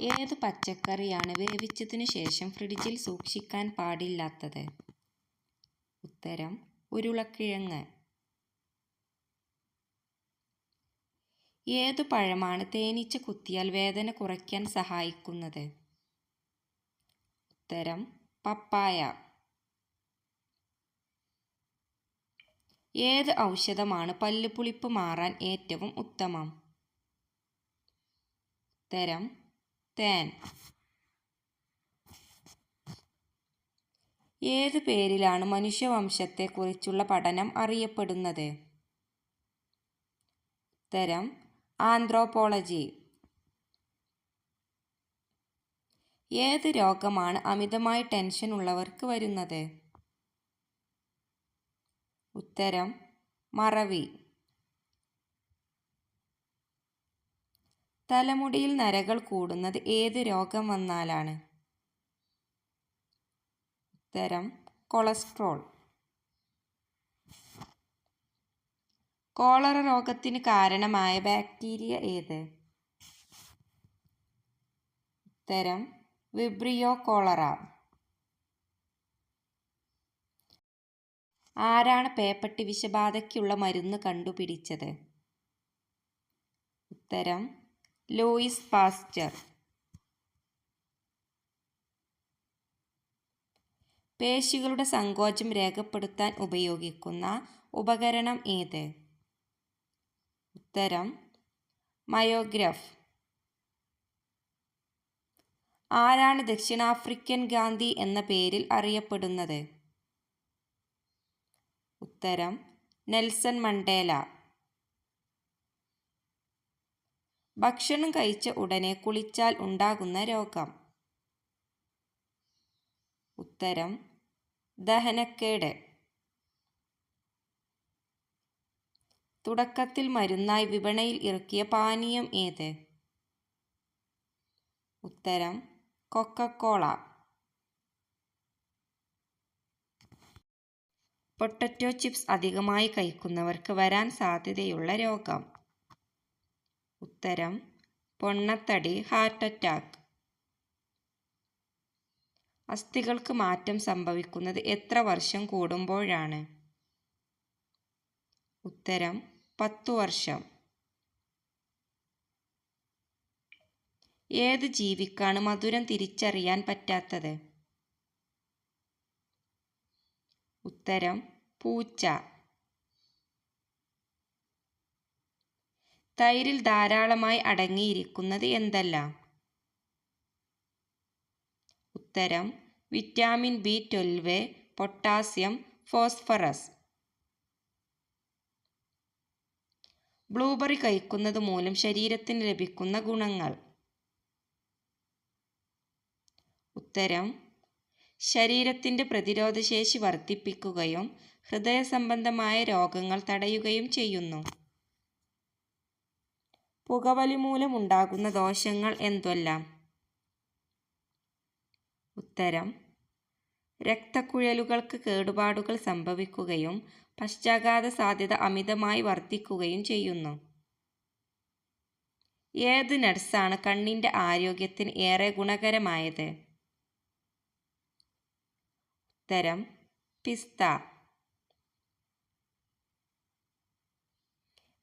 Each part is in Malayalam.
ഏത് പച്ചക്കറിയാണ് വേവിച്ചതിനു ശേഷം ഫ്രിഡ്ജിൽ സൂക്ഷിക്കാൻ പാടില്ലാത്തത്? ഉത്തരം ഉരുളക്കിഴങ്ങ്. ഏതു പഴമാണ് തേനീച്ച കുത്തിയാൽ വേദന കുറയ്ക്കാൻ സഹായിക്കുന്നത്? ഉത്തരം പപ്പായ. ഏത് ഔഷധമാണ് പല്ലുപുളിപ്പ് മാറാൻ ഏറ്റവും ഉത്തമം? ഉത്തരം തേൻ ഏത് പേരിലാണ് മനുഷ്യവംശത്തെക്കുറിച്ചുള്ള പഠനം അറിയപ്പെടുന്നത്? ഉത്തരം ആന്ത്രോപോളജി. ഏത് രോഗമാണ് അമിതമായി ടെൻഷൻ ഉള്ളവർക്ക് വരുന്നത്? ഉത്തരം മറവി. തലമുടിയിൽ നരകൾ കൂടുന്നത് ഏത് രോഗം വന്നാലാണ്? ഉത്തരം കൊളസ്ട്രോൾ. കോളറ രോഗത്തിന് കാരണമായ ബാക്ടീരിയ ഏത്? ഉത്തരം വിബ്രിയോ കോളറ. ആരാണ് പേപ്പട്ടി വിഷബാധയ്ക്കുള്ള മരുന്ന് കണ്ടുപിടിച്ചത്? ഉത്തരം ലൂയിസ് പാസ്റ്റർ. പേശികളുടെ സങ്കോചം രേഖപ്പെടുത്താൻ ഉപയോഗിക്കുന്ന ഉപകരണം ഏത്? ഉത്തരം മയോഗ്രഫ്. ആരാണ് ദക്ഷിണാഫ്രിക്കൻ ഗാന്ധി എന്ന പേരിൽ അറിയപ്പെടുന്നത്? ഉത്തരം നെൽസൺ മണ്ടേല. ഭക്ഷണം കഴിച്ച ഉടനെ കുളിച്ചാൽ ഉണ്ടാകുന്ന രോഗം. ഉത്തരം ദഹനക്കേട്. തുടക്കത്തിൽ മരുന്നായി വിപണിയിൽ ഇറക്കിയ പാനീയം ഏത്? ഉത്തരം കൊക്കക്കോള. പൊട്ടറ്റോ ചിപ്സ് അധികമായി കഴിക്കുന്നവർക്ക് വരാൻ സാധ്യതയുള്ള രോഗം. ഉത്തരം പൊണ്ണത്തടി ഹാർട്ട് അറ്റാക്ക് അസ്ഥികൾക്ക് മാറ്റം സംഭവിക്കുന്നത് എത്ര വർഷം കൂടുമ്പോഴാണ്? ഉത്തരം പത്തു വർഷം. ഏത് ജീവിക്കാണ് മധുരം തിരിച്ചറിയാൻ പറ്റാത്തത്? ഉത്തരം പൂച്ച. തൈരിൽ ധാരാളമായി അടങ്ങിയിരിക്കുന്നത് എന്തെല്ലാം? ഉത്തരം vitamin B twelve potassium phosphorus. Blueberry കഴിക്കുന്നത് മൂലം ശരീരത്തിന് ലഭിക്കുന്ന ഗുണങ്ങൾ. ഉത്തരം ശരീരത്തിന്റെ പ്രതിരോധശേഷി വർദ്ധിപ്പിക്കുകയും ഹൃദയ സംബന്ധമായ രോഗങ്ങൾ തടയുകയും ചെയ്യുന്നു. പുകവലി മൂലമുണ്ടാകുന്ന ദോഷങ്ങൾ എന്തെല്ലാം? ഉത്തരം. രക്തക്കുഴലുകൾക്ക് കേടുപാടുകൾ സംഭവിക്കുകയും പശ്ചാഘാത സാധ്യത അമിതമായി വർദ്ധിക്കുകയും ചെയ്യുന്നു. ഏത് നട്സാണ് കണ്ണിന്റെ ആരോഗ്യത്തിന് ഏറെ ഗുണകരമായത്? ഉത്തരം. പിസ്ത.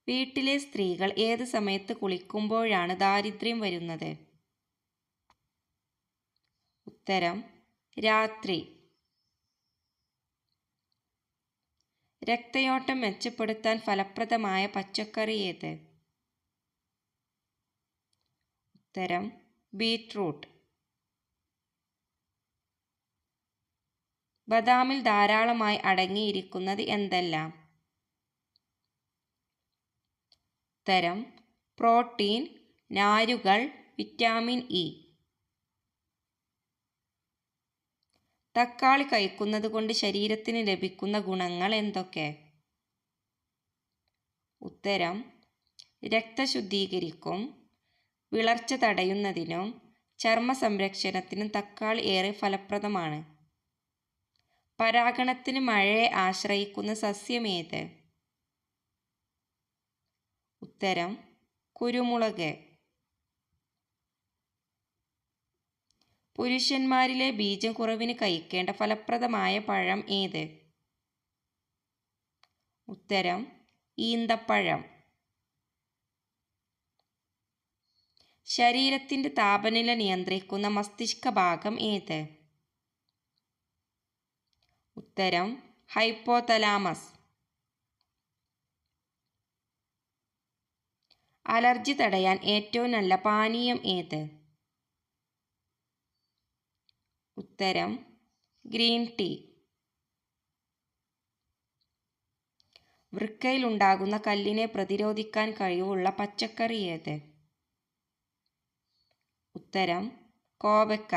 വീട്ടിലെ സ്ത്രീകൾ ഏത് സമയത്ത് കുളിക്കുമ്പോഴാണ് ദാരിദ്ര്യം വരുന്നത്? ഉത്തരം രാത്രി. രക്തയോട്ടം മെച്ചപ്പെടുത്താൻ ഫലപ്രദമായ പച്ചക്കറി ഏത്? ഉത്തരം ബീറ്റ്റൂട്ട് ബദാമിൽ ധാരാളമായി അടങ്ങിയിരിക്കുന്നത് എന്തെല്ലാം? ഉത്തരം പ്രോട്ടീൻ നാരുകൾ വിറ്റാമിൻ ഇ. തക്കാളി കഴിക്കുന്നത് കൊണ്ട് ശരീരത്തിന് ലഭിക്കുന്ന ഗുണങ്ങൾ എന്തൊക്കെ? ഉത്തരം രക്തശുദ്ധീകരിക്കും വിളർച്ച തടയുന്നതിനും ചർമ്മ സംരക്ഷണത്തിനും തക്കാളി ഏറെ ഫലപ്രദമാണ്. പരാഗണത്തിന് മഴയെ ആശ്രയിക്കുന്ന സസ്യമേത് ഉത്തരം കുരുമുളക്. പുരുഷന്മാരിലെ ബീജം കുറവിന് കഴിക്കേണ്ട ഫലപ്രദമായ പഴം ഏത്? ഉത്തരം ഈന്തപ്പഴം. ശരീരത്തിന്റെ താപനില നിയന്ത്രിക്കുന്ന മസ്തിഷ്ക ഭാഗം ഏത്? ഉത്തരം ഹൈപ്പോതലാമസ്. അലർജി തടയാൻ ഏറ്റവും നല്ല പാനീയം ഏത്? ഉത്തരം ഗ്രീൻ ടീ. വൃക്കയിലുണ്ടാകുന്ന കല്ലിനെ പ്രതിരോധിക്കാൻ കഴിവുള്ള പച്ചക്കറി ഏത്? ഉത്തരം കോവക്ക.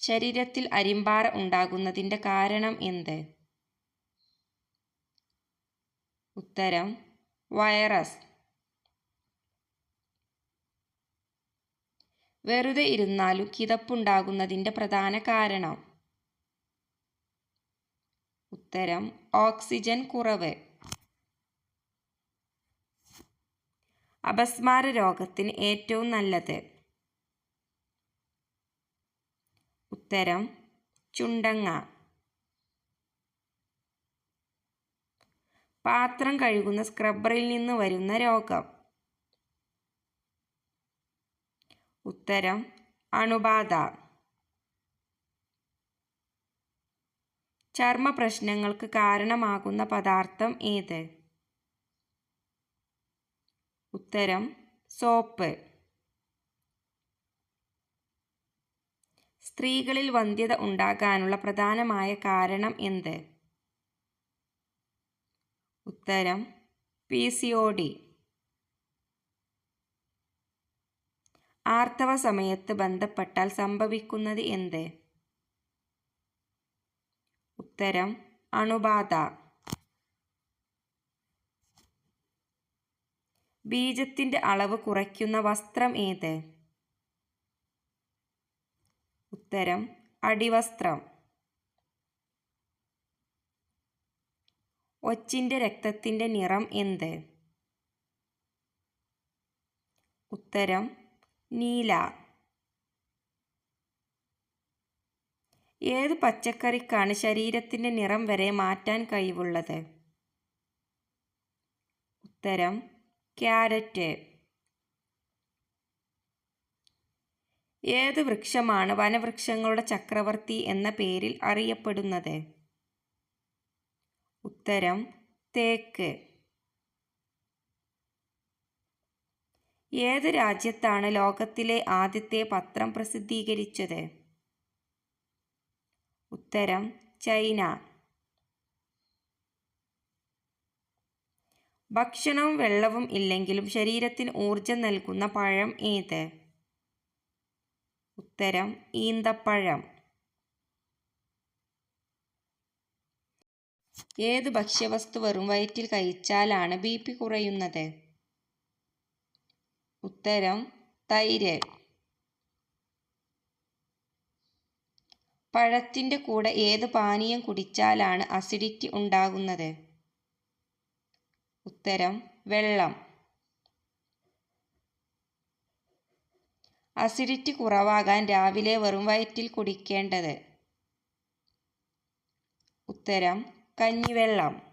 ശരീരത്തിൽ അരിമ്പാറ ഉണ്ടാകുന്നതിന്റെ കാരണം എന്ത്? ഉത്തരം വൈറസ്. വെറുതെ ഇരുന്നാലും കിതപ്പുണ്ടാകുന്നതിന്റെ പ്രധാന കാരണം. ഉത്തരം ഓക്സിജൻ കുറവ്. അപസ്മാര രോഗത്തിന് ഏറ്റവും നല്ലത്. ഉത്തരം ചുണ്ടങ്ങ. പാത്രം കഴുകുന്ന സ്ക്രബ്ബറിൽ നിന്ന് വരുന്ന രോഗം. ഉത്തരം അണുബാധ. ചർമ്മ പ്രശ്നങ്ങൾക്ക് കാരണമാകുന്ന പദാർത്ഥം ഏത്? ഉത്തരം സോപ്പ്. സ്ത്രീകളിൽ വന്ധ്യത ഉണ്ടാകാനുള്ള പ്രധാനമായ കാരണം എന്ത്? ഉത്തരം പി സി ഒ ഡി ആർത്തവ സമയത്ത് ബന്ധപ്പെട്ടാൽ സംഭവിക്കുന്നത് എന്ത്? ഉത്തരം അണുബാധ. ബീജത്തിന്റെ അളവ് കുറയ്ക്കുന്ന വസ്ത്രം ഏത്? ഉത്തരം അടിവസ്ത്രം. ഒച്ചിന്റെ രക്തത്തിന്റെ നിറം എന്ത്? ഉത്തരം നീല. ഏത് പച്ചക്കറിക്കാണ് ശരീരത്തിന്റെ നിറം വരെ മാറ്റാൻ കഴിവുള്ളത്? ഉത്തരം ക്യാരറ്റ്. ഏത് വൃക്ഷമാണ് വനവൃക്ഷങ്ങളുടെ ചക്രവർത്തി എന്ന പേരിൽ അറിയപ്പെടുന്നത്? ഉത്തരം തേക്ക്. ഏത് രാജ്യത്താണ് ലോകത്തിലെ ആദ്യത്തെ പത്രം പ്രസിദ്ധീകരിച്ചത്? ഉത്തരം ചൈന. ഭക്ഷണവും വെള്ളവും ഇല്ലെങ്കിലും ശരീരത്തിന് ഊർജം നൽകുന്ന പഴം ഏത്? ഉത്തരം ഈന്തപ്പഴം. ഏത് ഭക്ഷ്യവസ്തു വെറും വയറ്റിൽ കഴിച്ചാലാണ് ബി പി കുറയുന്നത്? ഉത്തരം തൈര്. പഴത്തിന്റെ കൂടെ ഏത് പാനീയം കുടിച്ചാലാണ് അസിഡിറ്റി ഉണ്ടാകുന്നത്? ഉത്തരം വെള്ളം. അസിഡിറ്റി കുറവാകാൻ രാവിലെ വെറും വയറ്റിൽ കുടിക്കേണ്ടത്? ഉത്തരം കഞ്ഞിവെള്ളം.